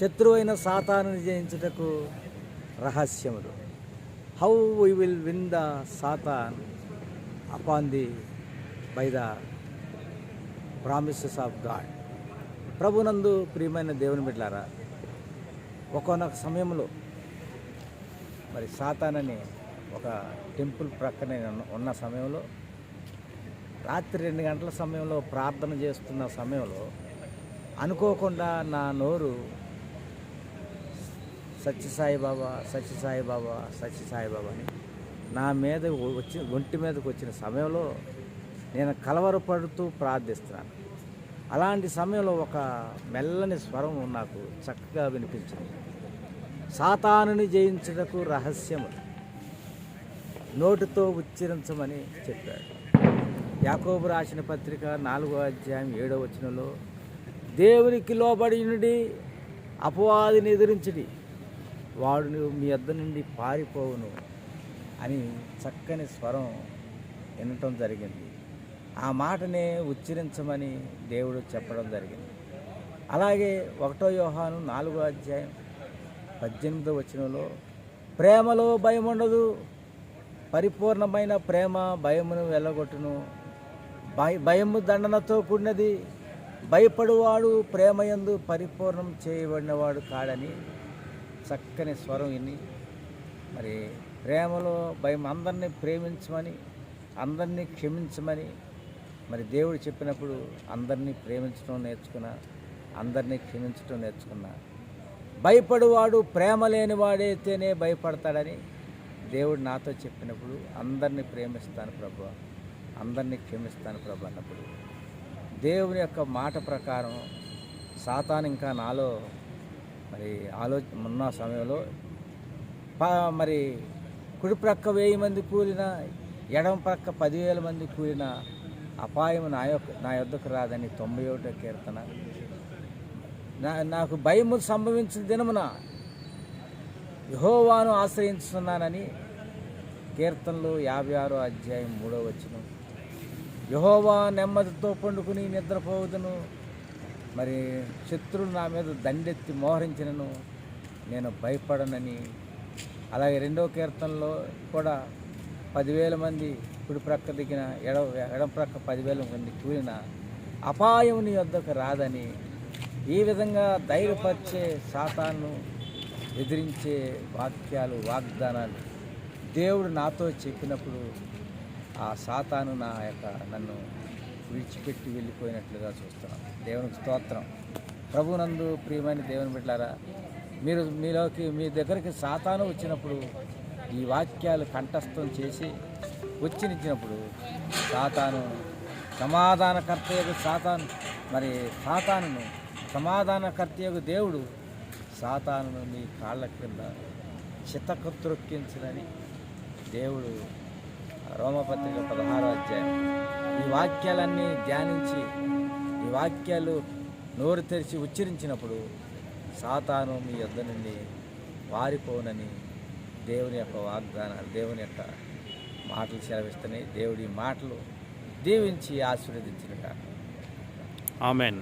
శత్రువైన సాతాను జయించుటకు రహస్యములు. How we will win the Satan upon the by the promises of God ప్రభునందు ప్రియమైన దేవుని బిడ్డారా ఒకనొక సమయంలో మరి సాతానని ఒక టెంపుల్ ప్రక్కనే ఉన్న- ఉన్న సమయంలో రాత్రి రెండు గంటల సమయంలో ప్రార్థన చేస్తున్న సమయంలో అనుకోకుండా నా నోరు సత్యసాయి బాబా సత్యసాయి బాబా సత్యసాయి బాబా అని నా మీద వచ్చి ఒంటి మీదకి వచ్చిన సమయంలో నేను కలవరపడుతూ ప్రార్థిస్తున్నాను. అలాంటి సమయంలో ఒక మెల్లని స్వరం నాకు చక్కగా వినిపించింది. సాతానుని జయించుటకు రహస్యము. నోటితో ఉచ్చరించమని చెప్పాడు. యాకోబు రాసిన పత్రిక నాలుగో అధ్యాయం ఏడో వచనంలో దేవునికి లోబడినుడి అపవాదిని ఎదిరించడి. వాడు మీ వద్ద నుండి పారిపోవును అని చక్కని స్వరం వినటం జరిగింది. ఆ మాటనే ఉచ్చరించమని దేవుడు చెప్పడం జరిగింది. అలాగే ఒకటో యోహాను నాలుగో అధ్యాయం పద్దెనిమిదో వచనంలో ప్రేమలో భయం ఉండదు పరిపూర్ణమైన ప్రేమ భయమును వెళ్ళగొట్టును భయ భయము దండనతో కూడినది భయపడువాడు ప్రేమయందు పరిపూర్ణం చేయబడినవాడు కాడని చక్కని స్వరం విని మరి ప్రేమలో భయం అందరినీ ప్రేమించమని అందరినీ క్షమించమని మరి దేవుడు చెప్పినప్పుడు అందరినీ ప్రేమించడం నేర్చుకున్నా అందరినీ క్షమించడం నేర్చుకున్నా. భయపడువాడు ప్రేమ లేని వాడైతేనే భయపడతాడని దేవుడు నాతో చెప్పినప్పుడు అందరినీ ప్రేమిస్తాను ప్రభు అందరినీ క్షమిస్తాను ప్రభు అన్నప్పుడు. దేవుని యొక్క మాట ప్రకారం సాతాన్ ఇంకా నాలో మరి ఆలోచన ఉన్న సమయంలో ప- మరి కుడి ప్రక్క వెయ్యి మంది కూలిన ఎడమ ప్రక్క పదివేల మంది కూలిన అపాయం నా యొక్క నా యొద్దకు రాదని తొంభై ఒకటో కీర్తన. నా నాకు భయము సంభవించిన దినమున యహోవాను ఆశ్రయించుతున్నానని కీర్తనలు యాభై ఆరో అధ్యాయం మూడో వచ్చిన యహోవా నెమ్మదితో పండుకుని నిద్రపోవదును. మరి శత్రులు నా మీద దండెత్తి మోహరించినను నేను భయపడనని. అలాగే రెండవ కీర్తనలో కూడా పదివేల మంది కుడి ప్రక్క దిగిన ఎడ ఎడం ప్రక్క పదివేల మంది కూలిన అపాయం నీ వద్దకు రాదని. ఈ విధంగా ధైర్యపరిచే సాతాను ఎదిరించే వాక్యాలు వాగ్దానాలు దేవుడు నాతో చెప్పినప్పుడు ఆ సాతాను నా యొక్క నన్ను విడిచిపెట్టి వెళ్ళిపోయినట్లుగా చూస్తున్నాం. దేవునికి స్తోత్రం. ప్రభునందు ప్రియమైన దేవుని బిడ్డారా మీరు మీలోకి మీ దగ్గరికి సాతాను వచ్చినప్పుడు ఈ వాక్యాలు కంఠస్థం చేసి వచ్చినిచ్చినప్పుడు సాతాను సమాధానకర్త యొక్క సాతాను మరి సాతానును సమాధానకర్త యొక్క దేవుడు సాతానును మీ కాళ్ళ కింద చిత్తకత్రొక్కించదని దేవుడు రోమపత్రిక పదహారో అధ్యాయం వాక్యాలన్నీ ధ్యానించి ఈ వాక్యాలు నోరు తెరిచి ఉచ్చరించినప్పుడు సాతాను మీ యొద్ద నుండి వారిపోనని దేవుని యొక్క వాగ్దానాలు దేవుని యొక్క మాటలు సెలవిస్తున్నాయి. దేవుడి మాటలు దీవించి ఆశీర్వదించిన ఆమెన్.